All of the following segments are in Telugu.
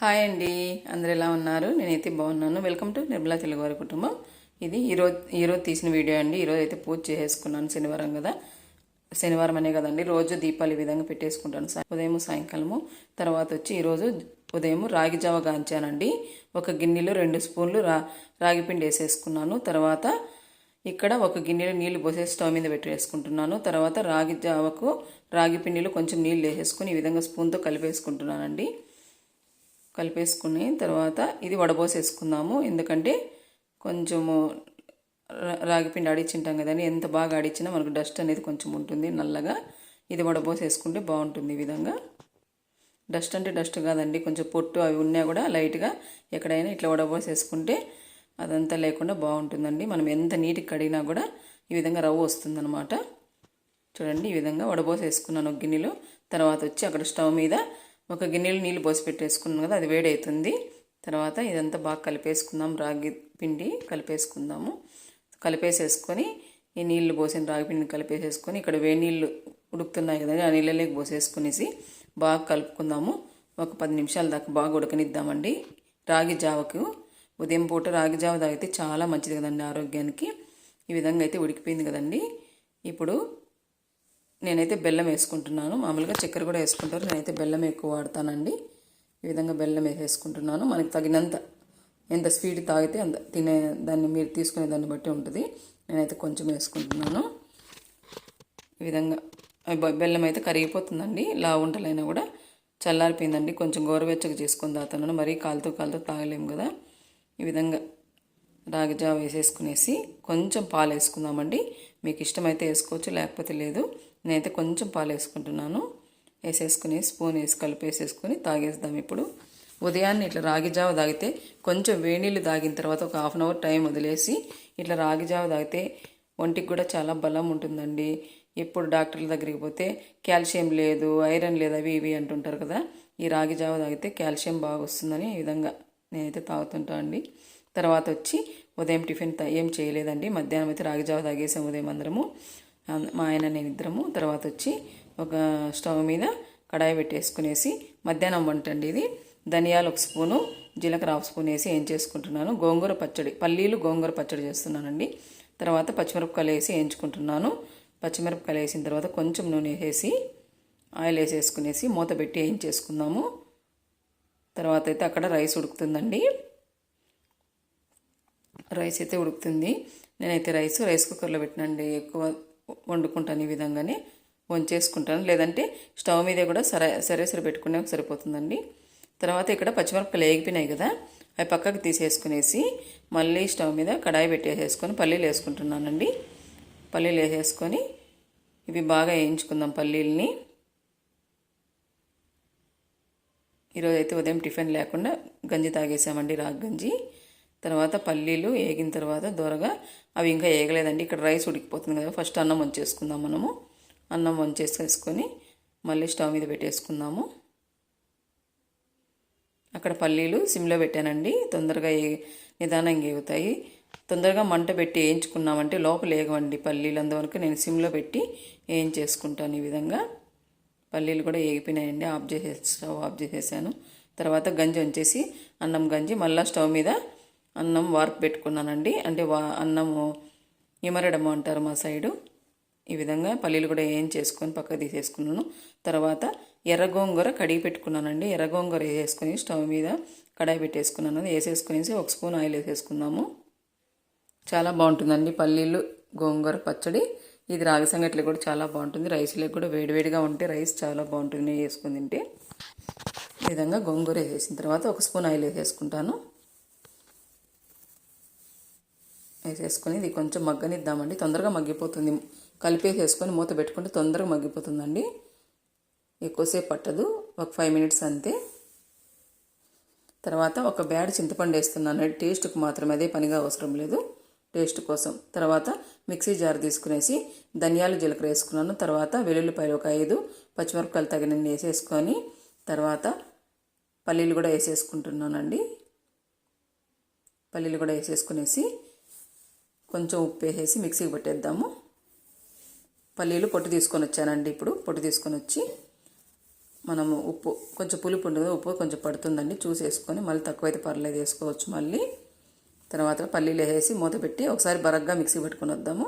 హాయ్ అండి. అందరు ఎలా ఉన్నారు? నేనైతే బాగున్నాను. వెల్కమ్ టు నిర్మలా తెలుగువారి కుటుంబం. ఇది ఈరోజు ఈరోజు తీసిన వీడియో అండి. ఈరోజు అయితే పూజ చేసేసుకున్నాను శనివారం కదా. శనివారం అనే కదండి. రోజు దీపాలు ఈ విధంగా పెట్టేసుకుంటాను. ఉదయం సాయంకాలము. తర్వాత వచ్చి ఈరోజు ఉదయం రాగి జావ గాంచానండి ఒక గిన్నెలో రెండు స్పూన్లు రా రాగి పిండి వేసేసుకున్నాను. తర్వాత ఇక్కడ ఒక గిన్నెలో నీళ్ళు పోసేసి స్టవ్ మీద పెట్టేసుకుంటున్నాను. తర్వాత రాగి జావకు రాగి పిండిలో కొంచెం నీళ్ళు వేసేసుకుని ఈ విధంగా స్పూన్తో కలిపేసుకుంటున్నానండి. కలిపేసుకుని తర్వాత ఇది వడబోసేసుకుందాము. ఎందుకంటే కొంచెము రాగిపిండి ఆడిచ్చింటాం కదండి ఎంత బాగా ఆడిచ్చినా మనకు డస్ట్ అనేది కొంచెం ఉంటుంది నల్లగా. ఇది వడబోసేసుకుంటే బాగుంటుంది ఈ విధంగా. డస్ట్ అంటే డస్ట్ కాదండి కొంచెం పొట్టు అవి ఉన్నా కూడా లైట్గా ఎక్కడైనా ఇట్లా వడబోసేసుకుంటే అదంతా లేకుండా బాగుంటుందండి. మనం ఎంత నీటికి కడిగినా కూడా ఈ విధంగా రవ్వ వస్తుందన్నమాట. చూడండి ఈ విధంగా వడబోసేసుకున్నాను ఒక గిన్నెలో. తర్వాత వచ్చి అక్కడ స్టవ్ మీద ఒక గిన్నెలో నీళ్ళు పోసి పెట్టేసుకున్నాం కదా అది వేడవుతుంది తర్వాత ఇదంతా బాగా కలిపేసుకుందాం రాగి పిండి కలిపేసుకుందాము. కలిపేసేసుకొని ఈ నీళ్ళు పోసిన రాగి పిండిని కలిపేసేసుకొని ఇక్కడ వేడి నీళ్ళు ఉడుకుతున్నాయి కదండి ఆ నీళ్ళలోకి పోసేసుకునేసి బాగా కలుపుకుందాము. ఒక పది నిమిషాల దాకా బాగా ఉడకనిద్దామండి. రాగి జావకు ఉదయం పూట రాగి జావ తాగితే చాలా మంచిది కదండి ఆరోగ్యానికి. ఈ విధంగా అయితే ఉడికిపోయింది కదండి. ఇప్పుడు నేనైతే బెల్లం వేసుకుంటున్నాను. మామూలుగా చక్కెర కూడా వేసుకుంటారు. నేనైతే బెల్లం ఎక్కువ వాడతానండి. ఈ విధంగా బెల్లం వేసేసుకుంటున్నాను. మనకి తగినంత ఎంత స్వీట్ తాగితే అంత తినే దాన్ని మీరు తీసుకునే దాన్ని బట్టి ఉంటుంది. నేనైతే కొంచెం వేసుకుంటున్నాను. ఈ విధంగా బెల్లం అయితే కరిగిపోతుందండి. లా ఉంటలైనా కూడా చల్లారిపోయిందండి. కొంచెం గోరువెచ్చగా చేసుకుని తాగుతున్నాను. మరీ కాలుతో కాలుతో తాగలేము కదా. ఈ విధంగా రాగి జావ వేసేసుకునేసి కొంచెం పాలు వేసుకుందామండి. మీకు ఇష్టమైతే వేసుకోవచ్చు లేకపోతే లేదు. నేనైతే కొంచెం పాలు వేసుకుంటున్నాను. వేసేసుకుని స్పూన్ వేసి కలిపేసేసుకొని తాగేద్దాం ఇప్పుడు. ఉదయాన్నే ఇట్లా రాగి జావ తాగితే కొంచెం వేణీళ్ళు తాగిన తర్వాత ఒక హాఫ్ అన్ అవర్ టైం వదిలేసి ఇట్లా రాగి జావ తాగితే ఒంటికి కూడా చాలా బలం ఉంటుందండి. ఎప్పుడు డాక్టర్ల దగ్గరికి పోతే కాల్షియం లేదు ఐరన్ లేదు అవి ఇవి అంటుంటారు కదా. ఈ రాగి జావ తాగితే కాల్షియం బాగా వస్తుందని ఈ విధంగా నేనైతే తాగుతుంటా అండి. తర్వాత వచ్చి ఉదయం టిఫిన్ ఏం చేయలేదండి. మధ్యాహ్నం అయితే రాగి జావ తాగేసాం ఉదయం అందరము. మా ఆయన నేను ఇద్దరము తర్వాత వచ్చి ఒక స్టవ్ మీద కడాయి పెట్టేసుకునేసి మధ్యాహ్నం వంట అండి ఇది. ధనియాలు ఒక స్పూను జీలకర్ర హాఫ్ స్పూన్ వేసి ఏం చేసుకుంటున్నాను? గోంగూర పచ్చడి పల్లీలు గోంగూర పచ్చడి చేస్తున్నానండి. తర్వాత పచ్చిమిరపకాయలు వేసి వేయించుకుంటున్నాను. పచ్చిమిరపకాయలు వేసిన తర్వాత కొంచెం నూనె వేసి ఆయిల్ వేసేసుకునేసి మూత పెట్టి వేయించేసుకుందాము. తర్వాత అయితే అక్కడ రైస్ ఉడుకుతుందండి. రైస్ అయితే ఉడుకుతుంది. నేనైతే రైస్ రైస్ కుక్కర్లో పెట్టినండి. ఎక్కువ వండుకుంటాను ఈ విధంగానే వంచేసుకుంటాను. లేదంటే స్టవ్ మీద కూడా సరే సరే పెట్టుకునే సరిపోతుందండి. తర్వాత ఇక్కడ పచ్చిమిరపకాయలు వేగిపోయినాయి కదా అవి పక్కకు తీసేసుకునేసి మళ్ళీ స్టవ్ మీద కడాయి పెట్టేసేసుకొని పల్లీలు వేసుకుంటున్నానండి. పల్లీలు వేసేసుకొని ఇవి బాగా వేయించుకుందాం పల్లీలని. ఈరోజు అయితే ఉదయం టిఫిన్ లేకుండా గంజి తాగేసామండి రాగి గంజి. తర్వాత పల్లీలు వేగిన తర్వాత దూరగా అవి ఇంకా వేగలేదండి ఇక్కడ రైస్ ఉడికిపోతుంది కదా. ఫస్ట్ అన్నం వంచేసుకుందాం మనము. అన్నం వంచేసేసుకొని మళ్ళీ స్టవ్ మీద పెట్టేసుకుందాము. అక్కడ పల్లీలు సిమ్లో పెట్టానండి. తొందరగా ఏ నిదానంగా వేగుతాయి తొందరగా మంట పెట్టి వేయించుకున్నామంటే లోపల వేగవండి పల్లీలు. అందువరకు నేను సిమ్లో పెట్టి వేయించేసుకుంటాను ఈ విధంగా. పల్లీలు కూడా వేగిపోయినాయండి ఆఫ్ చేసే స్టవ్ ఆఫ్ చేసేసాను. తర్వాత గంజి వంచేసి అన్నం గంజి మళ్ళీ స్టవ్ మీద అన్నం వార్పు పెట్టుకున్నానండి. అంటే వా అన్నము ఇమరడము అంటారు మా సైడు. ఈ విధంగా పల్లీలు కూడా ఏం చేసుకొని పక్కకు తీసేసుకున్నాను. తర్వాత ఎర్ర గోంగూర కడిగి పెట్టుకున్నానండి. ఎర్ర గోంగూర వేసేసుకొని స్టవ్ మీద కడాయి పెట్టేసుకున్నాను. వేసేసుకునేసి ఒక స్పూన్ ఆయిల్ వేసేసుకున్నాము. చాలా బాగుంటుందండి పల్లీలు గోంగూర పచ్చడి. ఇది రాగి సంగట్లో కూడా చాలా బాగుంటుంది. రైస్లో కూడా వేడివేడిగా ఉంటే రైస్ చాలా బాగుంటుంది. వేసుకుని తింటే. ఈ విధంగా గోంగూర వేసేసిన తర్వాత ఒక స్పూన్ ఆయిల్ వేసేసుకుంటాను. వేసేసుకొని ఇది కొంచెం మగ్గనిద్దామండి. తొందరగా మగ్గిపోతుంది. కలిపేసేసుకొని మూత పెట్టుకుంటే తొందరగా మగ్గిపోతుందండి. ఎక్కువసేపు పట్టదు. ఒక ఫైవ్ మినిట్స్ అంతే. తర్వాత ఒక బ్యాడ్ చింతపండు వేస్తున్నాను. టేస్ట్కి మాత్రం అదే పనిగా అవసరం లేదు. టేస్ట్ కోసం. తర్వాత మిక్సీ జార్ తీసుకునేసి ధనియాలు జీలకర్ర వేసుకున్నాను. తర్వాత వెల్లుల్లిపాయలు ఒక ఐదు పచ్చిమిరపకాయలు తగినన్ని వేసేసుకొని తర్వాత పల్లీలు కూడా వేసేసుకుంటున్నానండి. పల్లీలు కూడా వేసేసుకునేసి కొంచెం ఉప్పు వేసేసి మిక్సీకి పెట్టేద్దాము. పల్లీలు పొట్టు తీసుకొని వచ్చానండి ఇప్పుడు. పొట్టు తీసుకొని వచ్చి మనము ఉప్పు కొంచెం పులుపు ఉంటుంది ఉప్పు కొంచెం పడుతుందండి. చూసి వేసుకొని మళ్ళీ తక్కువైతే పర్లేదు వేసుకోవచ్చు మళ్ళీ. తర్వాత పల్లీలు వేసేసి మూత పెట్టి ఒకసారి బరగ్గా మిక్సీ పెట్టుకుని వద్దాము.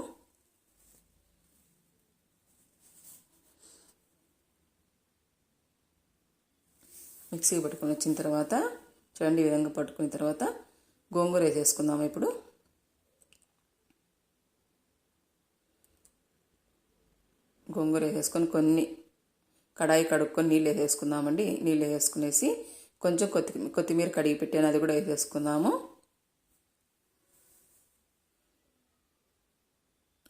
మిక్సీ పట్టుకొని వచ్చిన తర్వాత చూడండి ఈ విధంగా పట్టుకున్న తర్వాత గోంగూర వేసేసుకుందాము ఇప్పుడు. గోంగూర వేసేసుకొని కొన్ని కడాయి కడుక్కొని నీళ్ళు వేసేసుకుందామండి. నీళ్ళు వేసుకునేసి కొంచెం కొత్తి కొత్తిమీర కడిగి పెట్టాను. అది కూడా వేసేసుకుందాము.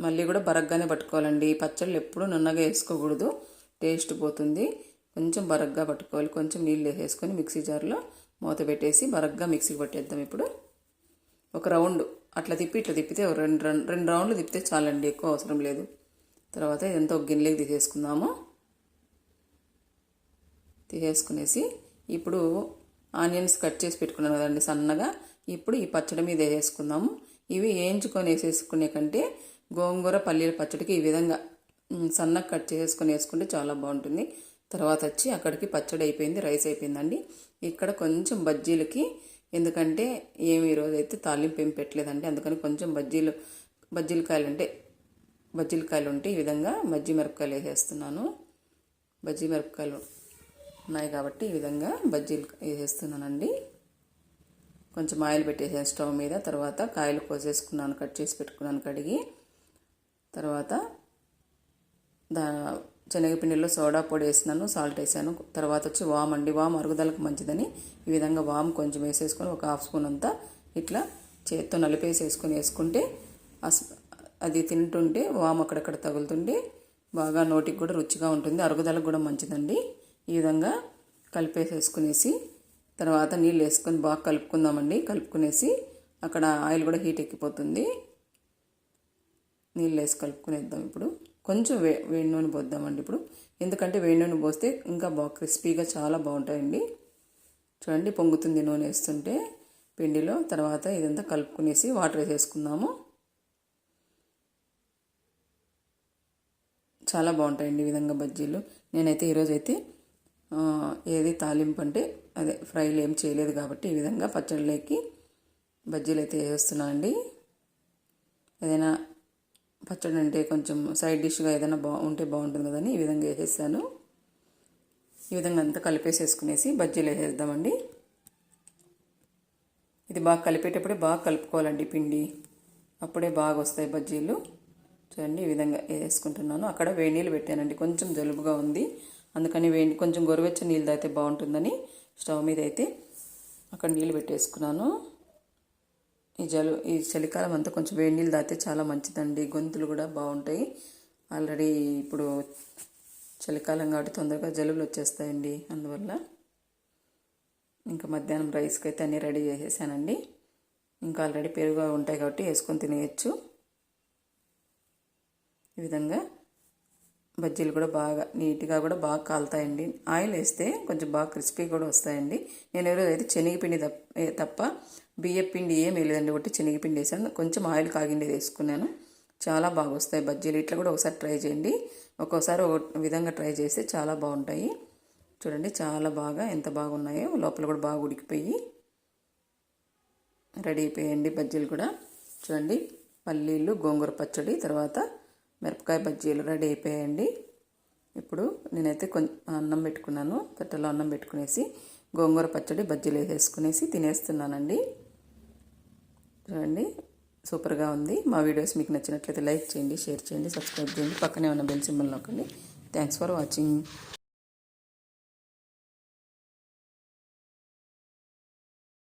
మళ్ళీ కూడా బరగ్గానే పట్టుకోవాలండి. పచ్చళ్ళు ఎప్పుడు నున్నగా వేసుకోకూడదు. టేస్ట్ పోతుంది. కొంచెం బరగ్గా పట్టుకోవాలి. కొంచెం నీళ్ళు వేసేసుకొని మిక్సీ జార్లో మూత పెట్టేసి బరగ్గా మిక్సీకి పట్టేద్దాం ఇప్పుడు. ఒక రౌండ్ అట్లా తిప్పి ఇట్లా తిప్పితే రెండు రెండు రౌండ్లు తిప్పితే చాలండి. ఎక్కువ అవసరం లేదు. తర్వాత ఇదంతా ఒక గిన్నెలోకి తీసేసుకుందాము. తీసేసుకునేసి ఇప్పుడు ఆనియన్స్ కట్ చేసి పెట్టుకున్నాను కదండి సన్నగా. ఇప్పుడు ఈ పచ్చడి మీద వేసేసుకుందాము. ఇవి వేయించుకొని వేసేసుకునే కంటే గోంగూర పల్లీల పచ్చడికి ఈ విధంగా సన్నగా కట్ చేసుకొని వేసుకుంటే చాలా బాగుంటుంది. తర్వాత వచ్చి అక్కడికి పచ్చడి అయిపోయింది రైస్ అయిపోయిందండి. ఇక్కడ కొంచెం బజ్జీలకి ఎందుకంటే ఏమి ఈరోజు అయితే తాలింపు ఏం పెట్టలేదండి. అందుకని కొంచెం బజ్జీలు బజ్జీలు కాయలు అంటే బజ్జీల కాయలు ఉంటే ఈ విధంగా బజ్జీ మిరపకాయలు వేసేస్తున్నాను. బజ్జీ మిరపకాయలు ఉన్నాయి కాబట్టి ఈ విధంగా బజ్జీలు వేసేస్తున్నానండి. కొంచెం ఆయిల్ పెట్టేసాను స్టవ్ మీద తర్వాత కాయలు కోసేసుకున్నాను కట్ చేసి పెట్టుకున్నాను కడిగి. తర్వాత దా శనగపిండిలో సోడా పొడి వేసినాను సాల్ట్ వేసాను. తర్వాత వచ్చి వామ్ అండి వామ్ అరుగుదలకు మంచిదని ఈ విధంగా వామ్ కొంచెం వేసేసుకొని ఒక హాఫ్ స్పూన్ అంతా ఇట్లా చేత్తో నలిపేసి వేసుకొని వేసుకుంటే అది తింటుంటే వామ్ అక్కడక్కడ తగులుతుంటే బాగా నోటికి కూడా రుచిగా ఉంటుంది. అరుగుదలకు కూడా మంచిదండి. ఈ విధంగా కలిపేసేసుకునేసి తర్వాత నీళ్ళు వేసుకొని బాగా కలుపుకుందామండి. కలుపుకునేసి అక్కడ ఆయిల్ కూడా హీట్ ఎక్కిపోతుంది. నీళ్ళు వేసి కలుపుకునేద్దాం ఇప్పుడు. కొంచెం వే వేడి నూనె పోద్దామండి ఇప్పుడు. ఎందుకంటే వేడి నూనె పోస్తే ఇంకా బాగా క్రిస్పీగా చాలా బాగుంటాయండి. చూడండి పొంగుతుంది నూనె వేస్తుంటే పిండిలో. తర్వాత ఇదంతా కలుపుకునేసి వాటర్ వేసేసుకుందాము. చాలా బాగుంటాయండి ఈ విధంగా బజ్జీలు. నేనైతే ఈరోజు అయితే ఏది తాలింపు అంటే అదే ఫ్రైలు ఏం చేయలేదు కాబట్టి ఈ విధంగా పచ్చళ్ళకి బజ్జీలు అయితే వేస్తున్నానండి. ఏదైనా పచ్చడి అంటే కొంచెం సైడ్ డిష్గా ఏదైనా బా ఉంటే బాగుంటుంది కదని ఈ విధంగా వేసేసాను. ఈ విధంగా అంతా కలిపేసేసుకునేసి బజ్జీలు వేసేద్దామండి. ఇది బాగా కలిపేటప్పుడే బాగా కలుపుకోవాలండి పిండి. అప్పుడే బాగా వస్తాయి బజ్జీలు. చూడండి ఈ విధంగా వేసుకుంటున్నాను. అక్కడ వేడి నీళ్ళు పెట్టానండి. కొంచెం జలుబుగా ఉంది. అందుకని వేడి కొంచెం గొరవెచ్చ నీళ్ళు తాగితే బాగుంటుందని స్టవ్ మీద అయితే అక్కడ నీళ్ళు పెట్టేసుకున్నాను. ఈ జలు ఈ చలికాలం అంతా కొంచెం వేడి నీళ్ళు తాగితే చాలా మంచిదండి. గొంతులు కూడా బాగుంటాయి. ఆల్రెడీ ఇప్పుడు చలికాలం కాబట్టి తొందరగా జలుబులు వచ్చేస్తాయండి. అందువల్ల ఇంకా మధ్యాహ్నం రైస్కి అయితే అన్నీ రెడీ చేసేసానండి. ఇంకా ఆల్రెడీ పెరుగు ఉంటాయి కాబట్టి వేసుకొని తినేయచ్చు. ఈ విధంగా బజ్జీలు కూడా బాగా నీట్గా కూడా బాగా కాలుతాయండి. ఆయిల్ వేస్తే కొంచెం బాగా క్రిస్పీ కూడా వస్తాయండి. నేను ఈరోజు అయితే శనగపిండి తప్ప బియ్య పిండి ఏం వేయలేదండి. ఒకటి శనగపిండి వేసాను. కొంచెం ఆయిల్ కాగిండేది వేసుకున్నాను. చాలా బాగా వస్తాయి బజ్జీలు. ఇట్లా కూడా ఒకసారి ట్రై చేయండి. ఒక్కోసారి ఒక విధంగా ట్రై చేస్తే చాలా బాగుంటాయి. చూడండి చాలా బాగా ఎంత బాగున్నాయో. లోపల కూడా బాగా ఉడికిపోయి రెడీ అయిపోయాయండి బజ్జీలు కూడా. చూడండి పల్లీలు గోంగూర పచ్చడి తర్వాత మిరపకాయ బజ్జీలు రెడీ అయిపోయాయండి. ఇప్పుడు నేనైతే కొంచెం అన్నం పెట్టుకున్నాను. తట్టలో అన్నం పెట్టుకునేసి గోంగూర పచ్చడి బజ్జీలు వేసేసుకునేసి తినేస్తున్నానండి. చూడండి సూపర్గా ఉంది. మా వీడియోస్ మీకు నచ్చినట్లయితే లైక్ చేయండి షేర్ చేయండి సబ్స్క్రైబ్ చేయండి. పక్కనే ఉన్న బెల్ సింబల్ నొక్కండి. Thanks for watching.